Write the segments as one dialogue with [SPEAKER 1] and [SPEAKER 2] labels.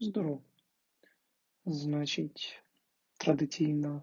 [SPEAKER 1] Здорово. Значить, традиційна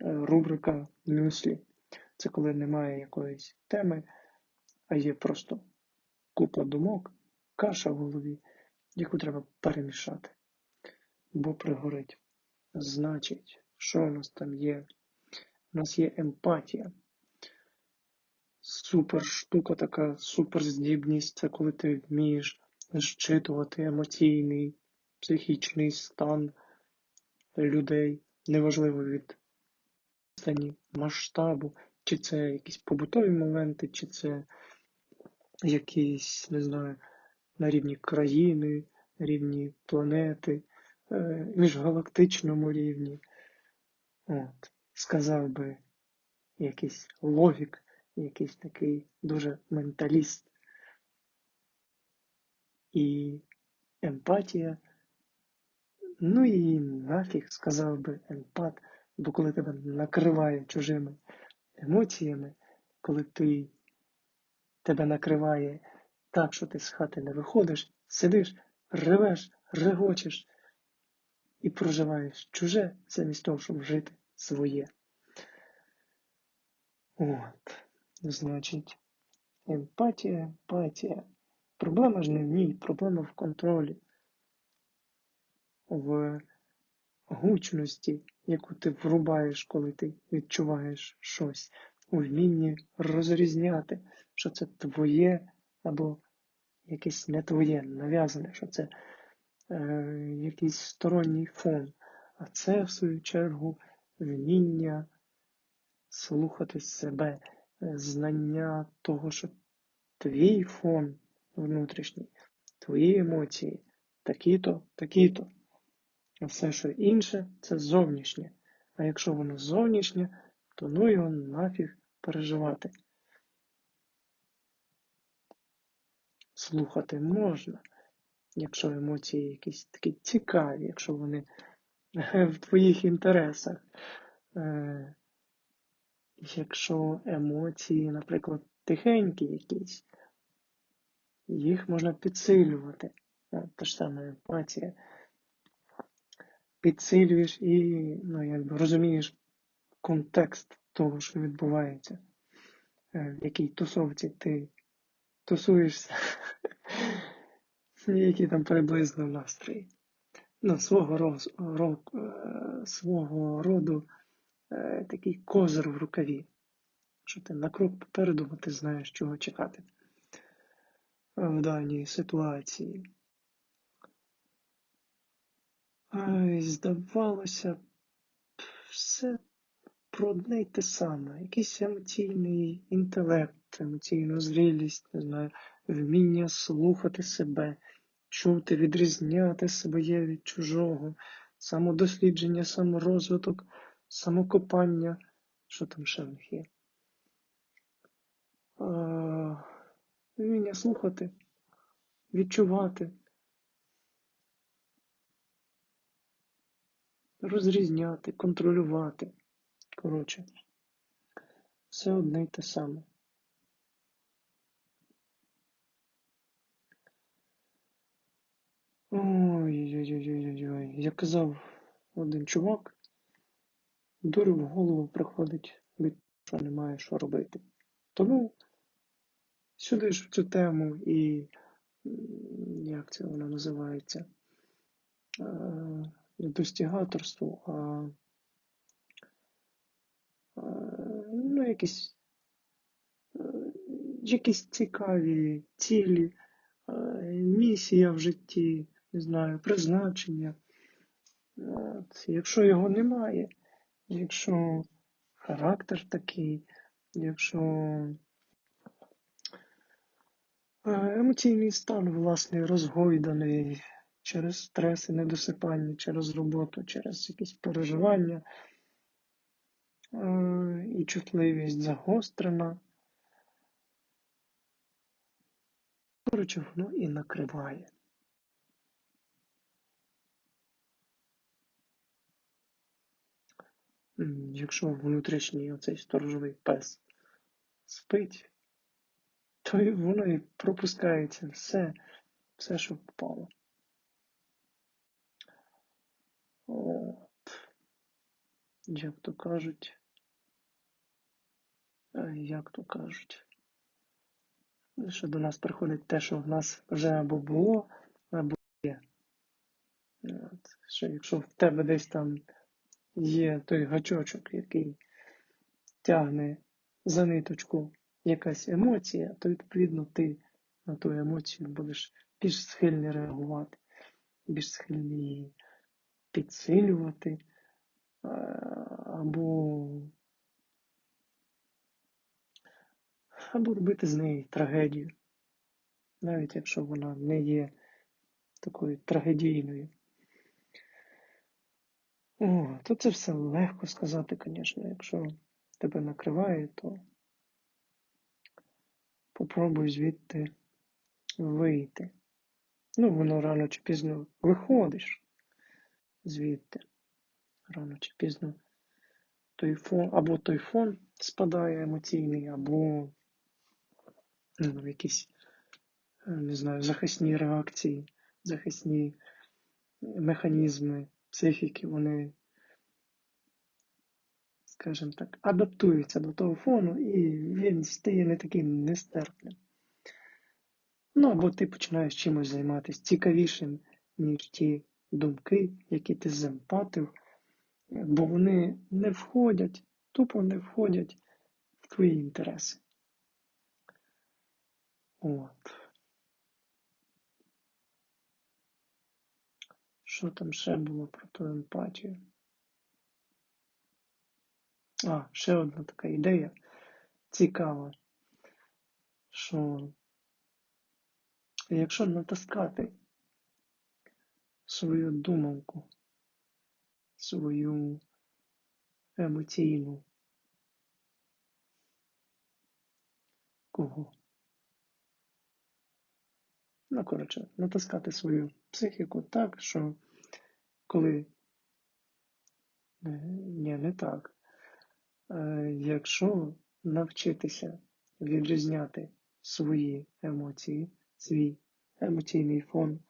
[SPEAKER 1] е, рубрика мюслі. Це коли немає якоїсь теми, а є просто купа думок, каша в голові, яку треба перемішати, бо пригорить. Значить, що у нас там є? У нас є емпатія. Супер штука така, суперздібність. Це коли ти вмієш зчитувати емоційний, психічний стан людей, неважливо від стані масштабу, чи це якісь побутові моменти, чи це якісь, не знаю, на рівні країни, на рівні планети, е, міжгалактичному рівні. От, сказав би якийсь логік, якийсь такий дуже менталіст. І емпатія. Ну і нафіг, сказав би емпат, бо коли тебе накриває чужими емоціями, коли ти тебе накриває так, що ти з хати не виходиш, сидиш, ревеш, регочеш і проживаєш чуже замість того, щоб жити своє. От, значить, емпатія, емпатія. Проблема ж не в ній, проблема в контролі, в гучності, яку ти врубаєш, коли ти відчуваєш щось, у вмінні розрізняти, що це твоє або якесь не твоє, нав'язане, що це е, якийсь сторонній фон. А це, в свою чергу, вміння слухати себе, знання того, що твій фон внутрішній, твої емоції такі-то, такі-то. А все, що інше, це зовнішнє. А якщо воно зовнішнє, то ну його нафіг переживати. Слухати можна, якщо емоції якісь такі цікаві, якщо вони в твоїх інтересах. Е, якщо емоції, наприклад, тихенькі якісь, їх можна підсилювати. Та ж сама емпатія. Підсилюєш і ну, якби розумієш контекст того, що відбувається, е, в якій тусовці ти тусуєшся, які там приблизно настрої. Ну, свого роз, ро, е, свого роду е, такий козир в рукаві. Що ти на крок попереду, бо ти знаєш, чого чекати в даній ситуації. Ай, здавалося, все про одне й те саме. Якийсь емоційний інтелект, емоційну зрілість, не знаю, вміння слухати себе, чути, відрізняти своє від чужого, самодослідження, саморозвиток, самокопання. Що там ще в них є? Вміння слухати, відчувати. розрізняти, контролювати. Коротше, все одне й те саме. Ой-ой-ой-ой-ой. Як казав один чувак, дурю в голову приходить від що немає що робити. Тому сюди ж в цю тему і як це вона називається? не достігаторству, а, а ну, якісь якісь цікаві цілі, місія в житті, не знаю, призначення. От. Якщо його немає, якщо характер такий, якщо емоційний стан, власне, розгойданий, через стреси, недосипання, через роботу, через якісь переживання е, і чутливість загострена. Коротше, воно і накриває. Якщо внутрішній оцей сторожовий пес спить, то воно і пропускається все, все, що впало. От. Як то кажуть. е, Як то кажуть. Що до нас приходить те, що в нас вже або було, або є. От. Що якщо в тебе десь там є той гачочок, який тягне за ниточку якась емоція, то відповідно ти на ту емоцію будеш більш схильний реагувати, більш схильний її підсилювати е, або, або робити з неї трагедію, навіть якщо вона не є такою трагедійною. О, то це все легко сказати, звісно, якщо тебе накриває, то попробуй звідти вийти. Ну, воно рано чи пізно виходиш звідти. Рано чи пізно той фон, або той фон спадає емоційний, або ну, якісь, е, не знаю, захисні реакції, захисні механізми психіки, вони, скажімо так, адаптуються до того фону, і він стає не таким нестерпним. Ну, або ти починаєш чимось займатися цікавішим, ніж ті думки, які ти земпатив, бо вони не входять, тупо не входять в твої інтереси. От. Що там ще було про ту емпатію? А, ще одна така ідея цікава, що якщо натискати свою думанку, свою емоційну кого? Ну, коротше, натискати свою психіку так, що коли. Ні, не так. Е, Якщо навчитися відрізняти свої емоції, свій емоційний фон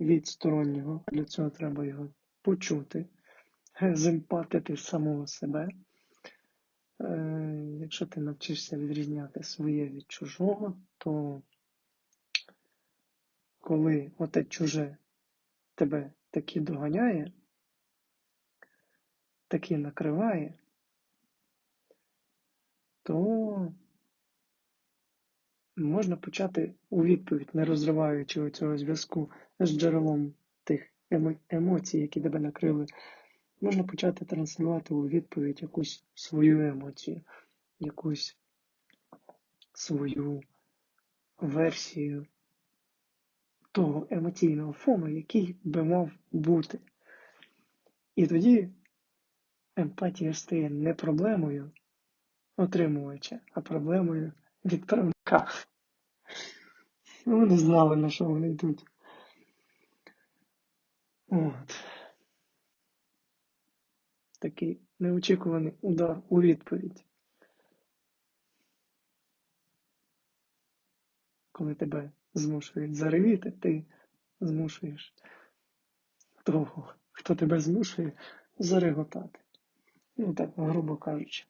[SPEAKER 1] від стороннього, для цього треба його почути, земпатити самого себе. Е, Якщо ти навчишся відрізняти своє від чужого, то коли оте чуже тебе таки доганяє, таки накриває, то можна почати у відповідь, не розриваючи цього зв'язку з джерелом тих емо- емоцій, які тебе накрили, можна почати транслювати у відповідь якусь свою емоцію, якусь свою версію того емоційного фону, який би мав бути. І тоді емпатія стає не проблемою отримувача, а проблемою відправника. Ну, Вони знали, на що вони йдуть. От. Такий неочікуваний удар у відповідь. Коли тебе змушують заревіти, ти змушуєш того, хто тебе змушує, зареготати. Ну так, грубо кажучи.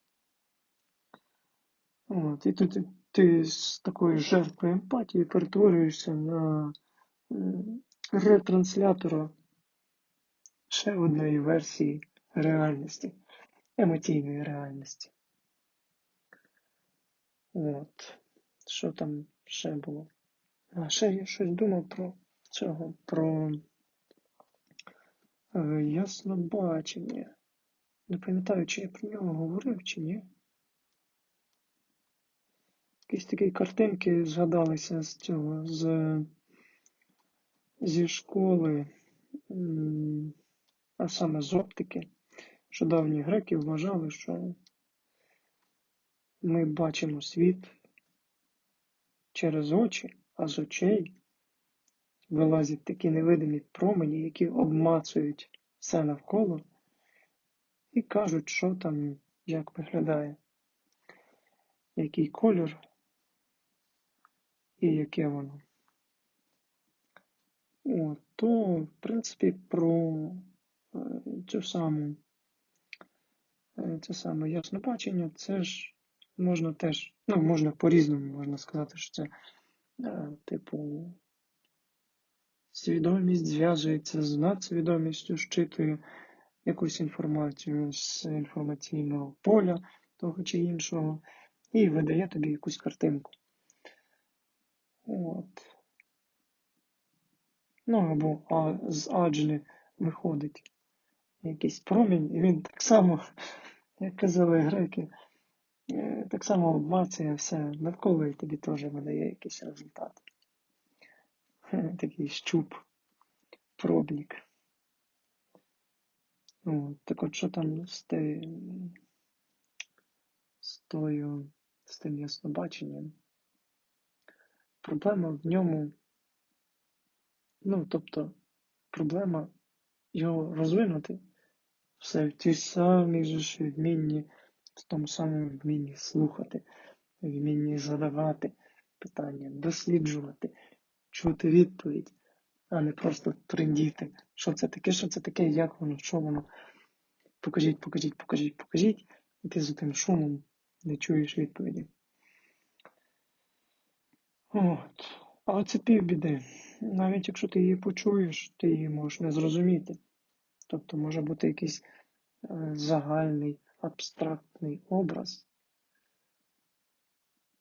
[SPEAKER 1] От, і тут ти з такої жертвою емпатії перетворюєшся на ретранслятора ще одної версії реальності, емоційної реальності. От. Що там ще було? А ще я щось думав про цього, про е, яснобачення. Не пам'ятаю, чи я про нього говорив, чи ні. Якісь такі картинки згадалися з цього, з, зі школи, а саме з оптики, що давні греки вважали, що ми бачимо світ через очі, а з очей вилазять такі невидимі промені, які обмацують все навколо і кажуть, що там як виглядає, який колір і яке воно. От, то, в принципі, про е, цю саму, е, це саме яснобачення, це ж можна теж, ну, можна по-різному, можна сказати, що це, е, типу, свідомість зв'язується з надсвідомістю, щитує якусь інформацію з інформаційного поля того чи іншого, і видає тобі якусь картинку. От. Ну або а, з аджни виходить якийсь промінь, і він так само, як казали греки, е, так само обмацує все навколо і тобі теж видає якийсь результат. Такий щуп, пробник. От, так от що там з, те, з тою, з тим яснобаченням? Проблема в ньому, ну, тобто, проблема його розвинути все в тій самій ж вмінні, в тому самому вмінні слухати, вмінні задавати питання, досліджувати, чути відповідь, а не просто трендіти. Що це таке, що це таке, як воно, що воно. Покажіть, покажіть, покажіть, покажіть, і ти за тим шумом не чуєш відповіді. От. Але це півбіди. Навіть якщо ти її почуєш, ти її можеш не зрозуміти. Тобто може бути якийсь е, загальний, абстрактний образ,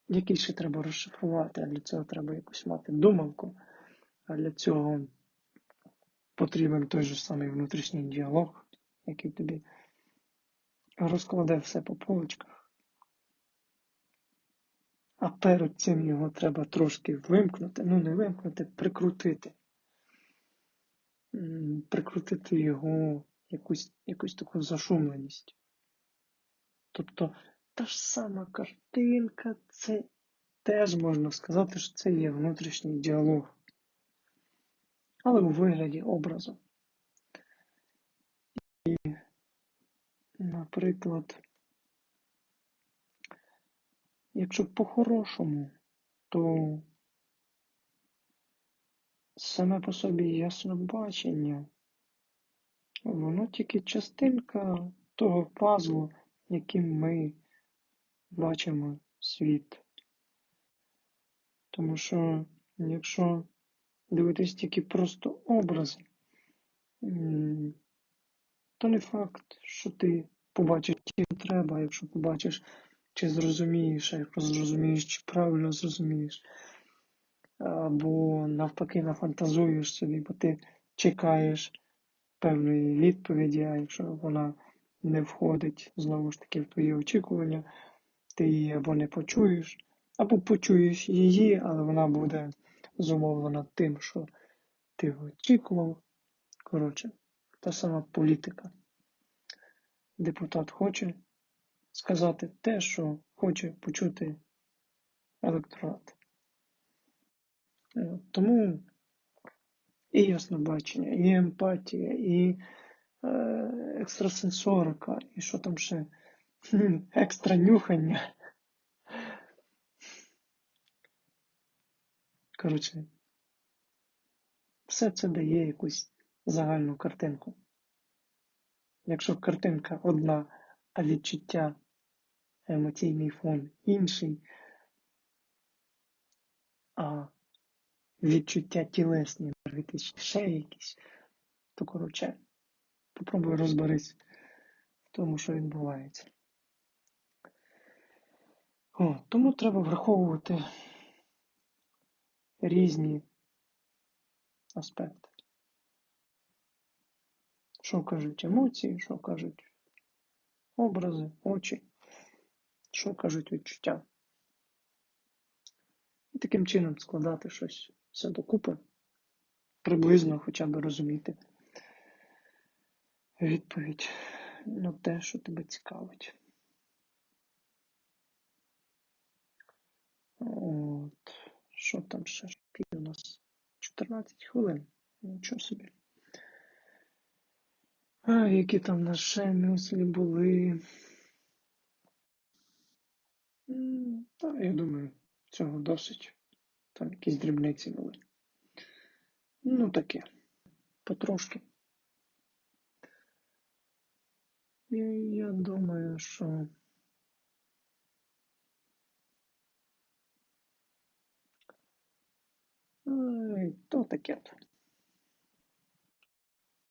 [SPEAKER 1] який ще треба розшифрувати, а для цього треба якусь мати думалку, а для цього потрібен той же самий внутрішній діалог, який тобі розкладе все по полочках. А перед цим його треба трошки вимкнути, ну не вимкнути, прикрутити. Прикрутити його якусь, якусь таку зашумленість. Тобто та ж сама картинка, це теж можна сказати, що це є внутрішній діалог. Але у вигляді образу. І, наприклад, якщо по-хорошому, то саме по собі яснобачення, воно тільки частинка того пазлу, яким ми бачимо світ. Тому що якщо дивитись тільки просто образи, то не факт, що ти побачиш ті треба, якщо побачиш, чи зрозумієш, а якщо зрозумієш, чи правильно зрозумієш. Або навпаки нафантазуєш собі, бо ти чекаєш певної відповіді, а якщо вона не входить знову ж таки в твої очікування, ти її або не почуєш, або почуєш її, але вона буде зумовлена тим, що ти очікував. Коротше, та сама політика. Депутат хоче сказати те, що хоче почути електорат. Е, Тому і яснобачення, і емпатія, і е, екстрасенсорика, і що там ще екстра нюхання. Коротше, все це дає якусь загальну картинку. Якщо картинка одна, а відчуття, емоційний фон інший, а відчуття тілесні, енергетичні, ще якісь, то коротше, попробуй розберись в тому, що відбувається. О, тому треба враховувати різні аспекти. Що кажуть емоції, що кажуть образи, очі, що кажуть відчуття. І таким чином складати щось все докупи, приблизно хоча б розуміти відповідь на те, що тебе цікавить. От, що там ще у нас? 14 хвилин. Нічого собі. А, які там на ще мюслі були. Та, я думаю, цього досить. Там якісь дрібниці були. Ну таке. Потрошки. І я думаю, що то таке. то.